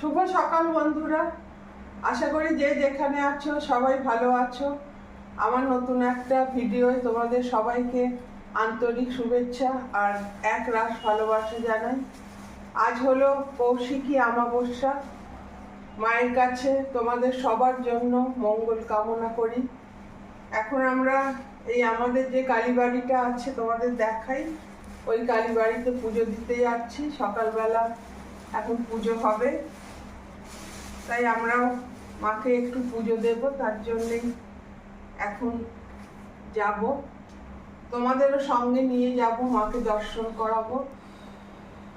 শুভ সকাল বন্ধুরা। আশা করি যে যেখানে আছো সবাই ভালো আছো। আমার নতুন একটা ভিডিওয় তোমাদের সবাইকে আন্তরিক শুভেচ্ছা আর এক রাস ভালোবাসা জানাই। আজ হলো কৌশিকী আমাবস্যা মায়ের কাছে তোমাদের সবার জন্য মঙ্গল কামনা করি। এখন আমরা এই আমাদের যে কালীবাড়িটা আছে তোমাদের দেখাই। ওই কালীবাড়িতে পুজো দিতে যাচ্ছি। সকালবেলা এখন পুজো হবে। তাই আমরাও মাকে একটু পুজো দেব, তার জন্যেই এখন যাব। তোমাদেরও সঙ্গে নিয়ে যাব, মাকে দর্শন করাবো।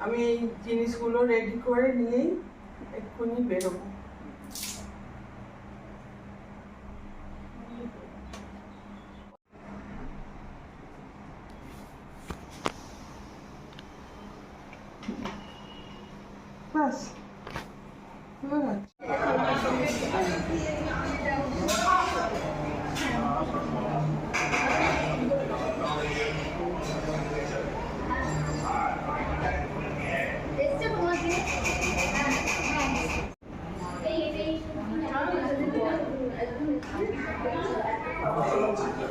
আমি এই জিনিসগুলো রেডি করে নিয়েই এক্ষুনি বেরোবো। ব্যাস হয়ে গেছে। এসছে তোমাকে এই এই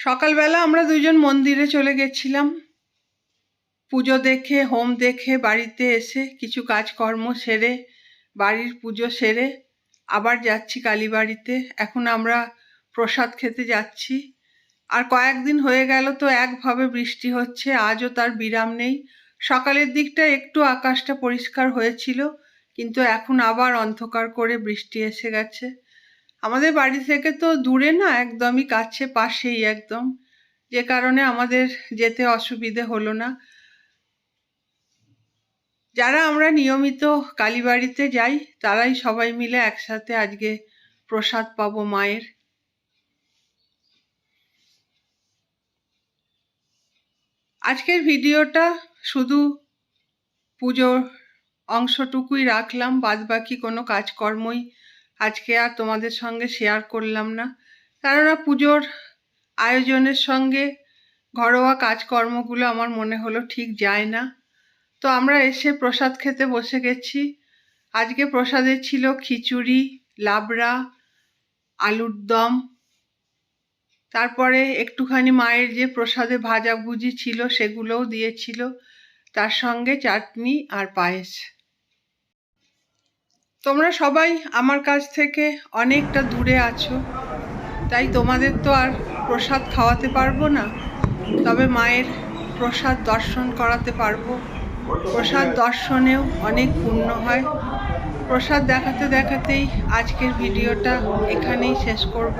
সকালবেলা আমরা দুজন মন্দিরে চলে গেছিলাম। পুজো দেখে, হোম দেখে, বাড়িতে এসে কিছু কাজকর্ম সেরে, বাড়ির পুজো সেরে আবার যাচ্ছি কালীবাড়িতে। এখন আমরা প্রসাদ খেতে যাচ্ছি। আর কয়েকদিন হয়ে গেল তো একভাবে বৃষ্টি হচ্ছে, আজও তার বিরাম নেই। সকালের দিকটা একটু আকাশটা পরিষ্কার হয়েছিল, কিন্তু এখন আবার অন্ধকার করে বৃষ্টি এসে গেছে। আমাদের বাড়ি থেকে তো দূরে না, একদমই কাছে পাশেই একদম। যে কারণে আমাদের যেতে অসুবিধে হলো না। যারা আমরা নিয়মিত কালীবাড়িতে যাই, তারাই সবাই মিলে একসাথে আজকে প্রসাদ পাবো মায়ের। আজকের ভিডিওটা শুধু পুজোর অংশটুকুই রাখলাম, বাদবাকি কোনো কাজকর্মই আজকে আর তোমাদের সঙ্গে শেয়ার করলাম না। কেননা পুজোর আয়োজনের সঙ্গে ঘরোয়া কাজকর্মগুলো আমার মনে হলো ঠিক যায় না। তো আমরা এসে প্রসাদ খেতে বসে গেছি। আজকে প্রসাদে ছিল খিচুড়ি, লাবড়া, আলুর দম। তারপরে একটুখানি মায়ের যে প্রসাদে ভাজাভুজি ছিল সেগুলোও দিয়েছিল। তার সঙ্গে চাটনি আর পায়েস। তোমরা সবাই আমার কাছ থেকে অনেকটা দূরে আছো, তাই তোমাদের তো আর প্রসাদ খাওয়াতে পারব না। তবে মায়ের প্রসাদ দর্শন করাতে পারব। প্রসাদ দর্শনেও অনেক পুণ্য হয়। প্রসাদ দেখাতে দেখাতেই আজকের ভিডিওটা এখানেই শেষ করব।